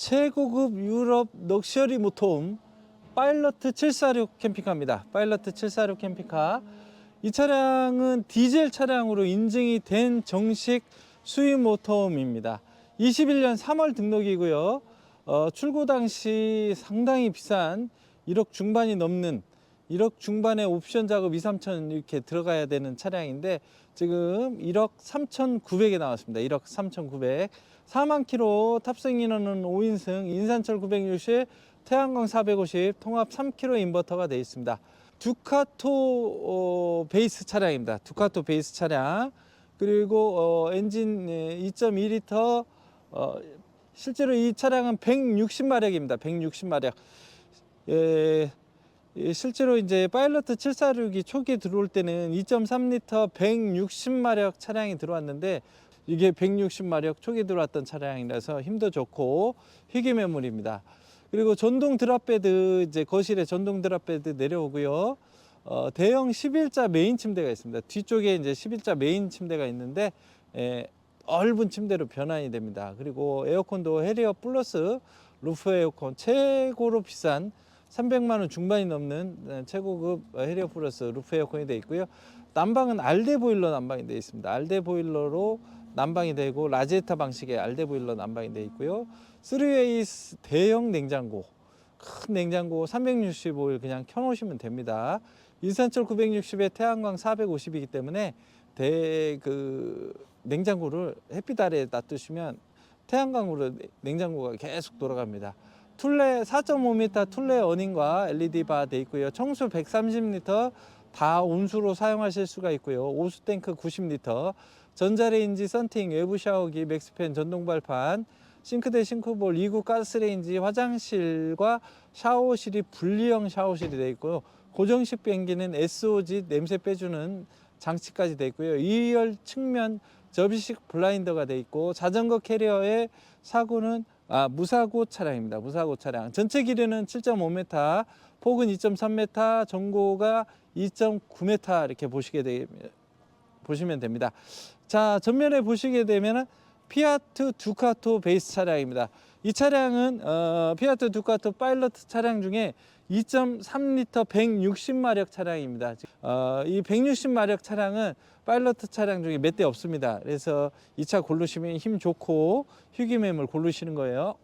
최고급 유럽 럭셔리 모터홈 파일러트 746 캠핑카입니다. 파일러트 746 캠핑카. 이 차량은 디젤 차량으로 인증이 된 정식 수입 모터홈입니다. 21년 3월 등록이고요. 어, 출고 당시 상당히 비싼 1억 중반이 넘는 1억 중반에 옵션 작업 2, 3천 이렇게 들어가야 되는 차량인데 지금 1억 3,900에 나왔습니다. 1억 3,900. 4만 킬로 탑승 인원은 5인승, 인산철 960, 태양광 450, 통합 3kg 인버터가 되어 있습니다. 두카토 어, 베이스 차량입니다. 두카토 베이스 차량. 그리고 어, 엔진 2.2리터 어, 실제로 이 차량은 160마력입니다. 160마력. 예, 예, 실제로 이제 파일러트 746이 초기에 들어올 때는 2.3리터 160마력 차량이 들어왔는데 이게 160마력 초기에 들어왔던 차량이라서 힘도 좋고 희귀 매물입니다. 그리고 전동 드랍베드 이제 거실에 전동 드랍베드 내려오고요. 어, 대형 11자 메인 침대가 있습니다. 뒤쪽에 이제 11자 메인 침대가 있는데 에, 넓은 침대로 변환이 됩니다. 그리고 에어컨도 해리어 플러스 루프 에어컨 최고로 비싼 300만 원 중반이 넘는 에, 최고급 해리어 플러스 루프 에어컨이 되어 있고요. 난방은 알데 보일러 난방이 되어 있습니다. 알데 보일러로 난방이 되고 라제타 방식의 알데 보일러 난방이 되어 있고요. 3웨이 대형 냉장고 큰 냉장고 365일 그냥 켜놓으시면 됩니다. 인산철 960에 태양광 450이기 때문에 대 그 냉장고를 햇빛 아래에 놔두시면 태양광으로 냉장고가 계속 돌아갑니다. 툴레 4.5m 툴레 어닝과 LED 바 돼 있고요. 청수 130리터 다 온수로 사용하실 수가 있고요. 오수 탱크 90리터, 전자레인지, 썬팅, 외부 샤워기, 맥스팬, 전동 발판, 싱크대, 싱크볼, 2구 가스레인지, 화장실과 샤워실이 분리형 샤워실이 되어 있고요. 고정식 변기는 SOG 냄새 빼주는 장치까지 되어 있고요. 2열 측면 접이식 블라인더가 되어 있고 자전거 캐리어의 사고는 아, 무사고 차량입니다. 무사고 차량. 전체 길이는 7.5m, 폭은 2.3m, 전고가 2.9m 이렇게 보시게 되, 보시면 됩니다. 자, 전면에 보시게 되면은 피아트 두카토 베이스 차량입니다. 이 차량은 어, 피아트 두카토 파일러트 차량 중에 2.3리터 160마력 차량입니다. 어, 이 160마력 차량은 파일러트 차량 중에 몇 대 없습니다. 그래서 이 차 고르시면 힘 좋고 휴기 매물 고르시는 거예요.